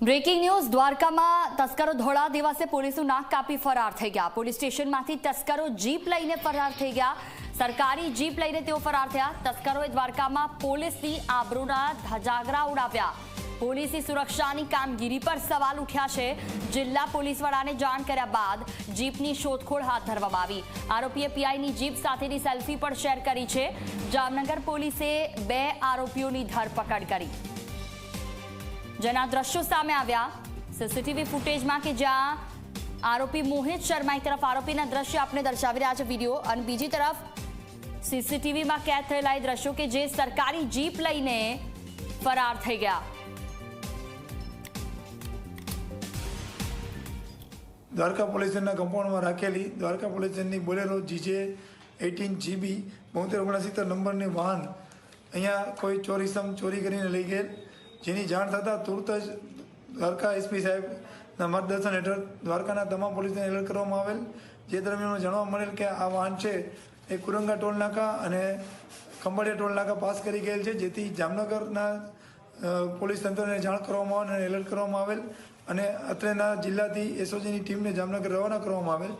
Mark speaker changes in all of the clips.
Speaker 1: Breaking news, દ્વારકામાં તસ્કરો ધોળા દિવસે પોલીસનું નાક કાપી ફરાર થઈ ગયા. પોલીસ સ્ટેશનમાંથી તસ્કરો જીપ લઈને ફરાર થઈ ગયા. સરકારી જીપ લઈને તેઓ ફરાર થયા. તસ્કરોએ દ્વારકામાં પોલીસની આબરૂના ધજાગરા ઉડાવ્યા. પોલીસની સુરક્ષાની કામગીરી પર સવાલ ઉઠ્યા છે. જિલ્લા પોલીસ વડાને જાણ કર્યા બાદ જીપની શોધખોળ હાથ ધરવામાં આવી. આરોપીએ પીઆઈની જીપ સાથેની સેલ્ફી પણ શેર કરી છે. જામનગર પોલીસે બે આરોપીઓની ધરપકડ કરી. જેના દ્રશ્યો સામે આવ્યા. સીસીટીવી ફૂટેજમાં કે જ્યાં આરોપી મોહિત શર્મા એક તરફ આરોપીના દ્રશ્ય આપણે દર્શાવી રહ્યા છે વીડિયો. અને બીજી તરફ સીસીટીવીમાં કેદ થયેલા એ દ્રશ્યો કે જે સરકારી જીપ લઈને ફરાર થઈ ગયા.
Speaker 2: દ્વારકા પોલીસ સ્ટેશનના કમ્પાઉન્ડમાં રાખેલી દ્વારકા પોલીસ સ્ટેશનની બોલેરો જીજે એટીન જીબી બોતેર ઓગણસિત્તેર નંબરની વાહન અહીંયા કોઈ ચોરીસમ ચોરી કરીને લઈ ગયેલ. જેની જાણ થતાં તુરત જ દ્વારકા એસપી સાહેબના માર્ગદર્શન હેઠળ દ્વારકાના તમામ પોલીસને એલર્ટ કરવામાં આવેલ. જે દરમિયાન જાણવા મળેલ કે આ વાહન છે એ કુરંગા ટોલ નાકા અને ખંભાળિયા ટોલ નાકા પાસ કરી ગયેલ છે, જેથી જામનગરના પોલીસ તંત્રને જાણ કરવામાં આવેલ અને એલર્ટ કરવામાં આવેલ અને અત્રેના જિલ્લાથી એસઓજીની ટીમને જામનગર રવાના કરવામાં આવેલ.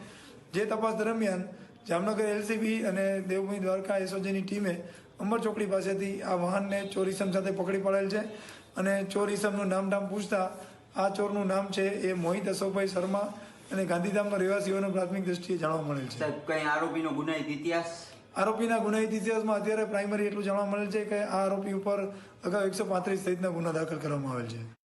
Speaker 2: જે તપાસ દરમિયાન જામનગર એલસીબી અને દેવભૂમિ દ્વારકા એસઓજીની ટીમે અંબર ચોકડી પાસેથી આ વાહનને ચોરીસમ સાથે પકડી પાડેલ છે અને ચોરીસમનું નામ ધામ પૂછતા આ ચોરનું નામ છે એ મોહિત અશોકભાઈ શર્મા અને ગાંધીધામના રહેવાસીઓને પ્રાથમિક દ્રષ્ટિએ જાણવા મળેલ છે.
Speaker 3: કઈ આરોપીનો ગુનાહિત ઇતિહાસ?
Speaker 2: આરોપીના ગુનાહિત ઇતિહાસમાં અત્યારે પ્રાઇમરી એટલું જાણવા મળેલ છે કે આ આરોપી ઉપર અગાઉ એકસો પાંત્રીસ સહિતના ગુના દાખલ કરવામાં આવેલ છે.